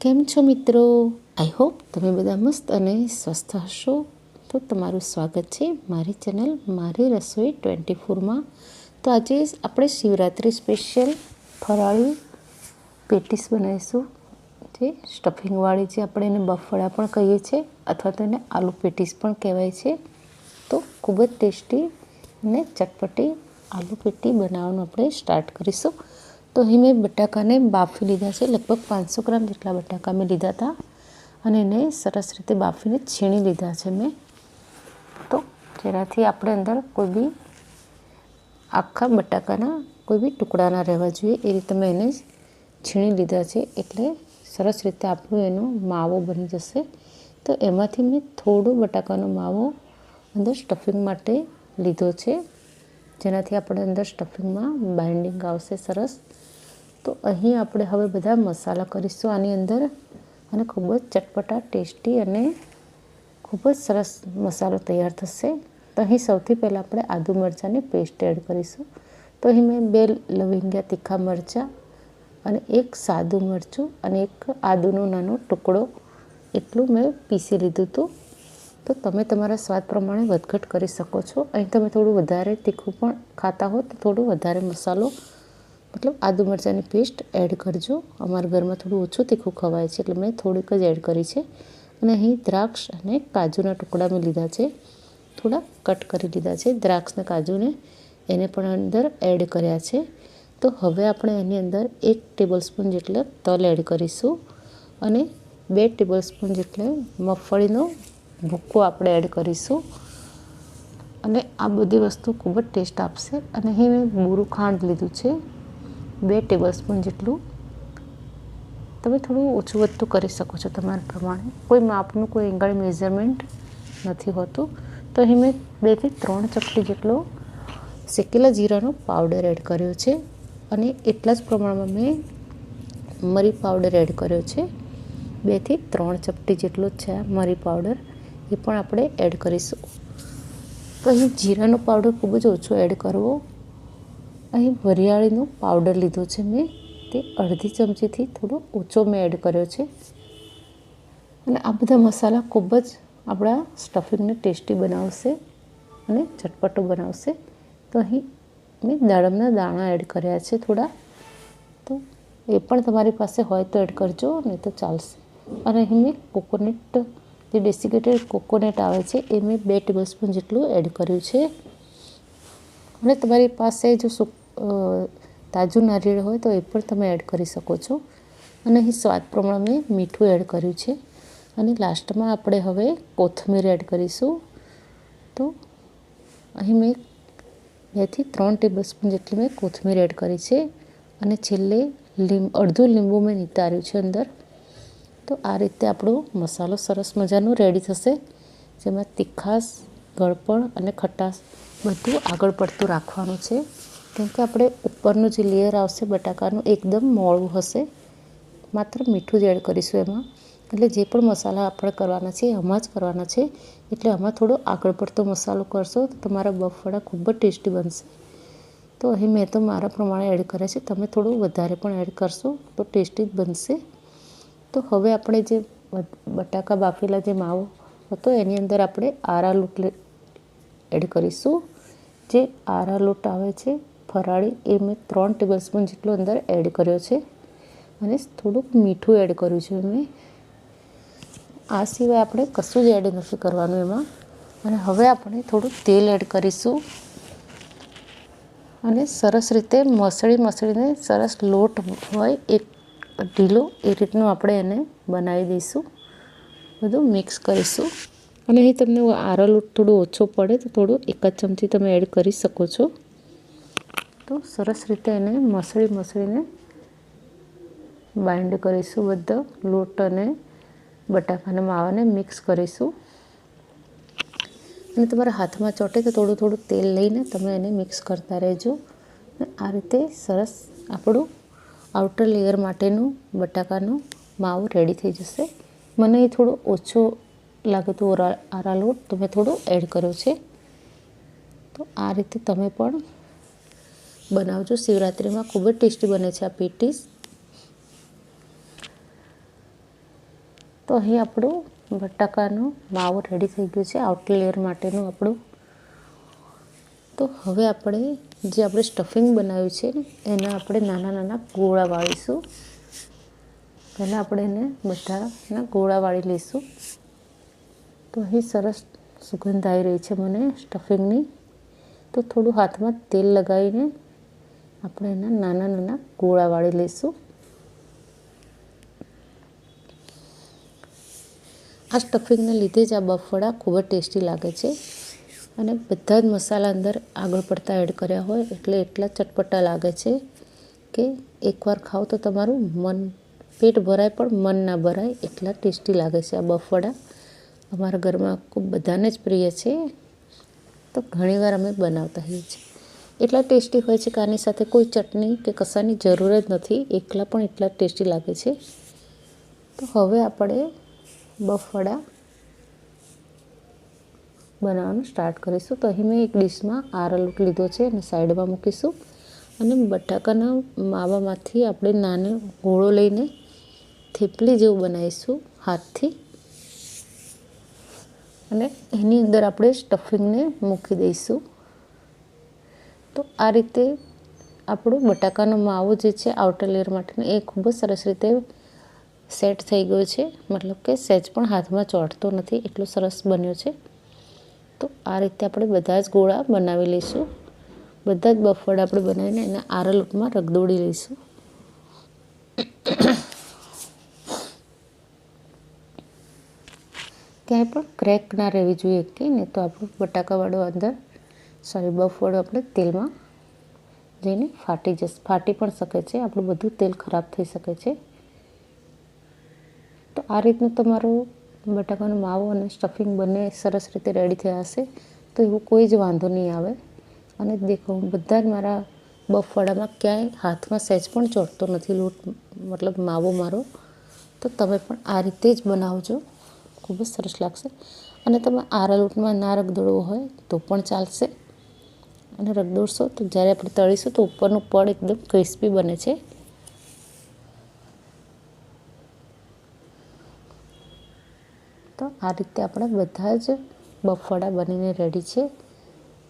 કેમ છો મિત્રો? આઈ હોપ તમે બધા મસ્ત અને સ્વસ્થ હશો. તો તમારું સ્વાગત છે મારી ચેનલ મારી રસોઈ ટ્વેન્ટી ફોરમાં. તો આજે આપણે શિવરાત્રિ સ્પેશિયલ ફરાળી પેટીસ બનાવીશું. જે સ્ટફિંગવાળી જે આપણે એને બફળા પણ કહીએ છીએ અથવા તો એને આલુ પેટીસ પણ કહેવાય છે. તો ખૂબ જ ટેસ્ટી અને ચટપટી આલુ પેટી બનાવવાનું આપણે સ્ટાર્ટ કરીશું. તો અહીં મેં બટાકાને બાફી લીધા છે. લગભગ પાંચસો ગ્રામ જેટલા બટાકા મેં લીધા હતા અને એને સરસ રીતે બાફીને છીણી લીધા છે મેં. તો જેનાથી આપણે અંદર કોઈ બી આખા બટાકાના કોઈ બી ટુકડા ના રહેવા જોઈએ, એ રીતે મેં એને છીણી લીધા છે. એટલે સરસ રીતે આપણું એનો માવો બની જશે. તો એમાંથી મેં થોડો બટાકાનો માવો અંદર સ્ટફિંગ માટે લીધો છે. જેનાથી આપણે અંદર સ્ટફિંગમાં બાઇન્ડિંગ આવશે સરસ. તો અહીં આપણે હવે બધા મસાલા કરીશું આની અંદર. અને ખૂબ જ ચટપટા, ટેસ્ટી અને ખૂબ જ સરસ મસાલો તૈયાર થશે. તો અહીં સૌથી પહેલાં આપણે આદુ મરચાંની પેસ્ટ એડ કરીશું. તો અહીં મેં બે લવિંગ્યા તીખા મરચાં અને એક સાદું મરચું અને એક આદુનો નાનો ટુકડો. એટલું મેં પીસી લીધું હતું. તો તમે તમારા સ્વાદ પ્રમાણે વધઘટ કરી શકો છો. અહીં તમે થોડું વધારે તીખું પણ ખાતા હો તો થોડું વધારે મસાલો, મતલબ આદુ મરચાંની પેસ્ટ એડ કરજો. અમારા ઘરમાં થોડું ઓછું તીખું ખવાય છે એટલે મેં થોડીક જ એડ કરી છે. અને અહીં દ્રાક્ષ અને કાજુના ટુકડા મેં લીધા છે. થોડા કટ કરી લીધા છે. દ્રાક્ષને કાજુને એને પણ અંદર એડ કર્યા છે. તો હવે આપણે એની અંદર એક ટેબલ સ્પૂન જેટલા તલ એડ કરીશું અને બે ટેબલ સ્પૂન જેટલે મગફળીનો ભૂક્કો આપણે એડ કરીશું. અને આ બધી વસ્તુ ખૂબ જ ટેસ્ટ આપશે. અને અહીં મેં બુરું ખાંડ લીધું છે. બે ટેબલ સ્પૂન જેટલું. તમે થોડું ઓછું વધતું કરી શકો છો તમારા પ્રમાણે. કોઈ માપનું કોઈ એંગળ મેઝરમેન્ટ નથી હોતું. તો અહીં મેં બેથી ત્રણ ચપટી જેટલો શેકેલા જીરાનો પાવડર એડ કર્યો છે. અને એટલા જ પ્રમાણમાં મેં મરી પાવડર એડ કર્યો છે. બેથી ત્રણ ચપટી જેટલો છે મરી પાવડર એ પણ આપણે એડ કરીશું. તો અહીં જીરાનો પાવડર ખૂબ જ ઓછો એડ કરવો. અહીં વરિયાળીનો પાવડર લીધો છે મેં. તે અડધી ચમચીથી થોડો ઓછો મેં એડ કર્યો છે. અને આ બધા મસાલા ખૂબ જ આપણા સ્ટફિંગને ટેસ્ટી બનાવશે અને ચટપટો બનાવશે. તો અહીં મેં દાડમના દાણા એડ કર્યા છે થોડા. તો એ પણ તમારી પાસે હોય તો એડ કરજો, નહીં તો ચાલશે. અને અહીં મેં કોકોનટ જે ડેસિકેટેડ કોકોનટ આવે છે એ મેં બે ટેબલસ્પૂન જેટલું એડ કર્યું છે. અને તમારી પાસે જો તાજું નારિયેળ હોય તો એ પણ તમે એડ કરી શકો છો. અને અહીં સ્વાદ પ્રમાણે મેં મીઠું એડ કર્યું છે. અને લાસ્ટમાં આપણે હવે કોથમીર એડ કરીશું. તો અહીં મેં બેથી ત્રણ ટેબલસ્પૂન જેટલી મેં કોથમીર એડ કરી છે. અને છેલ્લે લીંબ અડધું લીંબુ મેં નિતાર્યું છે અંદર. તો આ રીતે આપણો મસાલો સરસ મજાનો રેડી થશે. જેમાં તીખાશ ગળપણ અને ખટાશ બધું આગળ પડતું રાખવાનું છે. કેમ કે આપણે ઉપરનું જે લેયર આવશે, બટાકાનું, એકદમ મોળું હશે. માત્ર મીઠું જ એડ કરીશું એમાં. એટલે જે પણ મસાલા આપણે કરવાના છે, એમાં જ કરવાના છે. એટલે આમાં થોડો આગળ પડતો મસાલો કરશો તો તમારા બફવાડા ખૂબ જ ટેસ્ટી બનશે. તો અહીં મેં તો મારા પ્રમાણે એડ કર્યા છે. તમે થોડું વધારે પણ એડ કરશો તો ટેસ્ટી જ બનશે. તો હવે આપણે જે બટાકા બાફેલા જે માવો હતો, એની અંદર આપણે આરા લોટ એડ કરીશું. જે આરા લોટ આવે છે, ફરાળી, એ મેં ત્રણ ટેબલ સ્પૂન જેટલો અંદર એડ કર્યો છે. અને થોડુંક મીઠું એડ કર્યું છે મેં. આ સિવાય આપણે કશું જ એડ નથી કરવાનું એમાં. અને હવે આપણે થોડું તેલ એડ કરીશું. અને સરસ રીતે મસળી મસળીને સરસ લોટ હોય, એક ઢીલો એ રીતનું આપણે એને બનાવી દઈશું. બધું મિક્સ કરીશું. અને અહીં તમને આરો લોટ થોડો ઓછો પડે તો થોડું એક જ ચમચી તમે એડ કરી શકો છો. તો સરસ રીતે એને મસળી મસળીને બાઇન્ડ કરીશું બધા લોટ અને બટાકાના માવાને મિક્સ કરીશું. અને તમારા હાથમાં ચોટે તો થોડું થોડું તેલ લઈને તમે એને મિક્સ કરતા રહેજો. આ રીતે સરસ આપણું આઉટર લેયર માટેનું બટાકાનું માવો રેડી થઈ જશે. મને એ થોડું ઓછો લાગે તો આરા લોટ તો મેં થોડું એડ કર્યો છે. તો આ રીતે તમે પણ બનાવજો. શિવરાત્રિમાં ખૂબ જ ટેસ્ટી બને છે આ પેટીસ. તો અહીં આપણું બટાકાનો માવો રેડી થઈ ગયો છે. આઉટર લેયર માટેનું આપણું તો હવે આપણે જે આપણે સ્ટફિંગ બનાવ્યું છે, એના આપણે નાના નાના ગોળા વાળીશું. પહેલાં આપણે એને બધાના ગોળા વાળી લઈશું. તો અહીં સરસ સુગંધ આવી રહી છે મને સ્ટફિંગની તો થોડું હાથમાં તેલ લગાવીને આપણે એના નાના નાના ગોળા વાળી લઈશું. આ સ્ટફિંગને લીધે જ આ બફળા ખૂબ જ ટેસ્ટી લાગે છે. અને બધા જ મસાલા અંદર આગળ પડતા એડ કર્યા હોય એટલે એટલા ચટપટા લાગે છે કે એકવાર ખાઓ તો તમારું મન, પેટ ભરાય પણ મન ના ભરાય એટલા ટેસ્ટી લાગે છે આ બફડા. અમારા ઘરમાં ખૂબ બધાને જ પ્રિય છે. તો ઘણીવાર અમે બનાવતા હોઈએ છીએ. એટલા ટેસ્ટી હોય છે કે આની સાથે કોઈ ચટણી કે કશાની જરૂર જ નથી, એકલા પણ એટલા ટેસ્ટી લાગે છે. તો હવે આપણે બફળા બનાવવાનું સ્ટાર્ટ કરીશું. તો અહીં મેં એક ડીશમાં આરાલોટ લીધો છે અને સાઈડમાં મૂકીશું. અને બટાકાના માવામાંથી આપણે નાનો ગોળો લઈને થેપલી જેવું બનાવીશું હાથથી. અને એની અંદર આપણે સ્ટફિંગને મૂકી દઈશું. તો આ રીતે આપણો બટાકાનો માવો જે છે આઉટર લેયર માટેનો, એ ખૂબ જ સરસ રીતે સેટ થઈ ગયો છે. મતલબ કે સહેજ પણ હાથમાં ચોંટતો નથી, એટલો સરસ બન્યો છે. તો આ રીતે આપણે બધા જ ગોળા બનાવી લઈશું. બધા જ બફળ આપણે બનાવીને એના આરા લોટમાં રગદોડી લઈશું. ક્યાંય પણ ક્રેક ના રહેવી જોઈએ કે નહીં, તો આપણું બટાકાવાળો અંદર સોરી બફવાળો આપણે તેલમાં જઈને ફાટી જશે ફાટી પણ શકે છે. આપણું બધું તેલ ખરાબ થઈ શકે છે. તો આ રીતનું તમારું બટાકાનો માવો અને સ્ટફિંગ બંને સરસ રીતે રેડી થયા હશે, તો એવો કોઈ જ વાંધો નહીં આવે. અને દેખો, બધા જ મારા બફવાડામાં ક્યાંય હાથમાં સહેજ પણ ચોટતો નથી લોટ, મતલબ માવો મારો. તો તમે પણ આ રીતે જ બનાવજો. ખૂબ જ સરસ લાગશે. અને તમે આરા લોટમાં ના રગદોળવો હોય તો પણ ચાલશે. અને રગદોળશો તો જ્યારે આપણે તળીશું તો ઉપરનું પડ એકદમ ક્રિસ્પી બને છે. આ રીતે આપણે બધા જ બફાડા બનીને રેડી છે.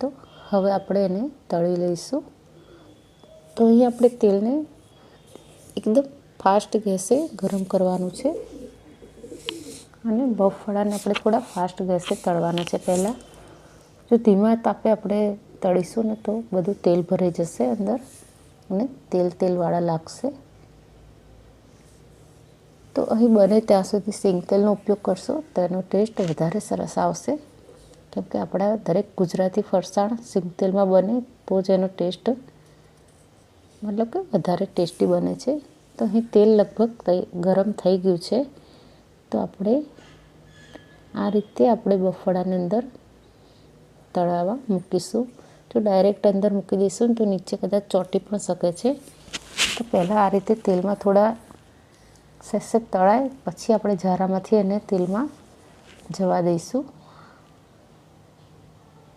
તો હવે આપણે એને તળી લઈશું. તો અહીં આપણે તેલને એકદમ ફાસ્ટ ગેસે ગરમ કરવાનું છે. અને બફાડાને આપણે થોડા ફાસ્ટ ગેસે તળવાના છે પહેલાં. જો ધીમા તાપે આપણે તળીશું ને તો બધું તેલ ભરાઈ જશે અંદર અને તેલ તેલવાળા લાગશે. તો અહીં બને ત્યાં સુધી સિંગ તેલનો ઉપયોગ કરશો, તો એનો ટેસ્ટ વધારે સરસ આવશે. કેમ કે આપણા દરેક ગુજરાતી ફરસાણ સિંગ તેલમાં બને, તો જ એનો ટેસ્ટ મતલબ કે વધારે ટેસ્ટી બને છે. તો અહીં તેલ લગભગ ગરમ થઈ ગયું છે. તો આપણે આ રીતે આપણે બફાડાની અંદર તળાવવા મૂકીશું. જો ડાયરેક્ટ અંદર મૂકી દઈશું તો નીચે કદાચ ચોંટી પણ શકે છે. તો પહેલાં આ રીતે તેલમાં થોડા સહેજ તળાય. પછી આપણે ઝારામાંથી એને તેલમાં જવા દઈશું.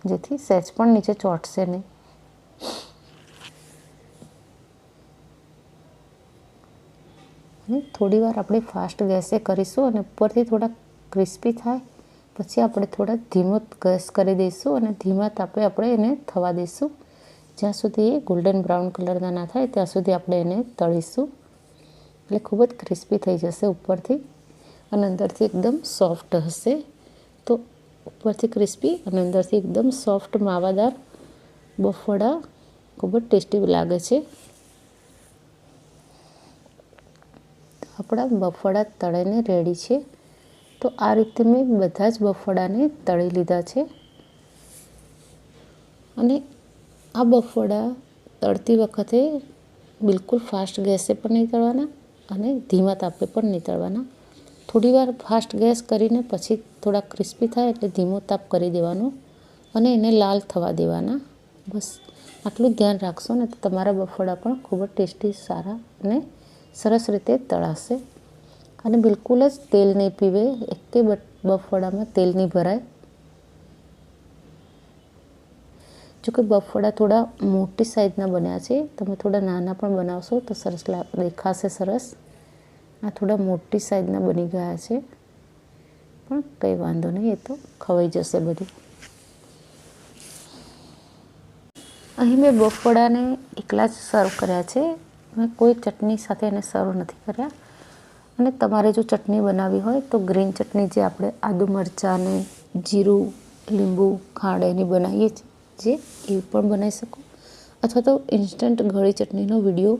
જેથી સહેજ પણ નીચે ચોંટશે નહીં. થોડી વાર આપણે ફાસ્ટ ગેસે કરીશું અને ઉપરથી થોડા ક્રિસ્પી થાય. પછી આપણે થોડા ધીમો ગેસ કરી દઈશું અને ધીમા તાપે આપણે એને થવા દઈશું. જ્યાં સુધી એ ગોલ્ડન બ્રાઉન કલરના ના થાય, ત્યાં સુધી આપણે એને તળીશું. એટલે ખૂબ જ ક્રિસ્પી થઈ જશે ઉપરથી અને અંદરથી એકદમ સોફ્ટ હશે. તો ઉપરથી ક્રિસ્પી અને અંદરથી એકદમ સોફ્ટ માવાદાર બફડા ખૂબ જ ટેસ્ટી લાગે છે. આપણા બફડા તળીને રેડી છે. તો આ રીતે મેં બધા જ બફડાને તળી લીધા છે. અને આ બફડા તળતી વખતે બિલકુલ ફાસ્ટ ગેસે પણ નહીં તળવાના. અને ધીમા તાપે પણ નહીં તળવાના થોડી વાર ફાસ્ટ ગેસ કરીને પછી થોડા ક્રિસ્પી થાય એટલે ધીમો તાપ કરી દેવાનો અને એને લાલ થવા દેવાના. બસ, આટલું ધ્યાન રાખશો ને તો તમારા બફોડા પણ ખૂબ જ ટેસ્ટી, સારા અને સરસ રીતે તળાશે. અને બિલકુલ જ તેલ નહીં પીવે, એકે બફોડામાં તેલ નહીં ભરાય. જોકે બફળા થોડા મોટી સાઈઝના બન્યા છે, તમે થોડા નાના પણ બનાવશો તો સરસ દેખાશે સરસ. આ થોડા મોટી સાઈઝના બની ગયા છે. પણ કંઈ વાંધો નહીં, એ તો ખવાઈ જશે બધું. અહીં મેં બફળાને એકલા જ સર્વ કર્યા છે. મેં કોઈ ચટણી સાથે એને સર્વ નથી કર્યા. અને તમારે જો ચટણી બનાવવી હોય તો ગ્રીન ચટણી જે આપણે આદુ મરચાંને જીરું, લીંબુ, ખાંડ એની બનાવીએ છીએ, જે એ પણ બનાવી શકો. અથવા તો ઇન્સ્ટન્ટ ગળી ચટણીનો વીડિયો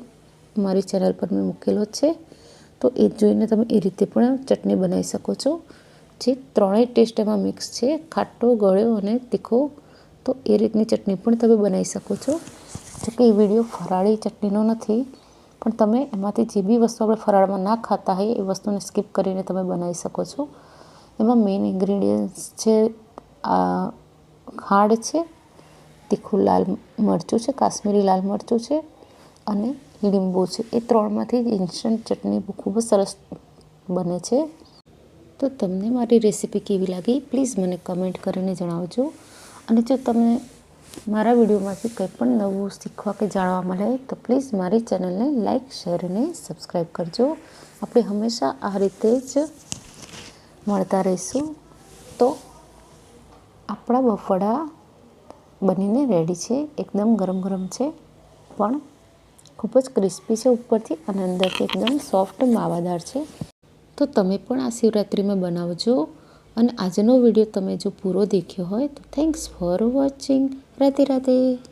મારી ચેનલ પર મેં મૂકેલો છે. તો એ જોઈને તમે એ રીતે પણ ચટણી બનાવી શકો છો. જે ત્રણેય ટેસ્ટ એમાં મિક્સ છે, ખાટો, ગળ્યો અને તીખો, તો એ રીતની ચટણી પણ તમે બનાવી શકો છો. જોકે એ વીડિયો ફરાળી ચટણીનો નથી, પણ તમે એમાંથી જે બી વસ્તુ આપણે ફરાળમાં ના ખાતા હોય એ વસ્તુને સ્કીપ કરીને તમે બનાવી શકો છો. એમાં મેઇન ઇન્ગ્રીડિયન્ટ્સ છે ખાંડ છે, તીખું લાલ મરચું છે, કાશ્મીરી લાલ મરચું છે અને લીંબુ છે. એ ત્રણમાંથી જ ઇન્સ્ટન્ટ ચટણી ખૂબ જ સરસ બને છે. તો તમને મારી રેસીપી કેવી લાગી? પ્લીઝ મને કમેન્ટ કરીને જણાવજો. અને જો તમને મારા વિડીયોમાંથી કંઈ પણ નવું શીખવા કે જાણવા મળે, તો પ્લીઝ મારી ચેનલને લાઇક શેર અને સબસ્ક્રાઈબ કરજો. આપણે હંમેશા આ રીતે જ મળતા રહીશું. તો આપણા બફડા બનીને રેડી છે. એકદમ ગરમ ગરમ છે. પણ ખૂબ જ ક્રિસ્પી છે ઉપરથી અને અંદરથી એકદમ સોફ્ટ માવાદાર છે. તો તમે પણ આ શિવરાત્રિમાં બનાવજો અને આજનો વીડિયો તમે જો પૂરો દેખ્યો હોય તો થેન્ક્સ ફોર વોચિંગ રાતે રાધે.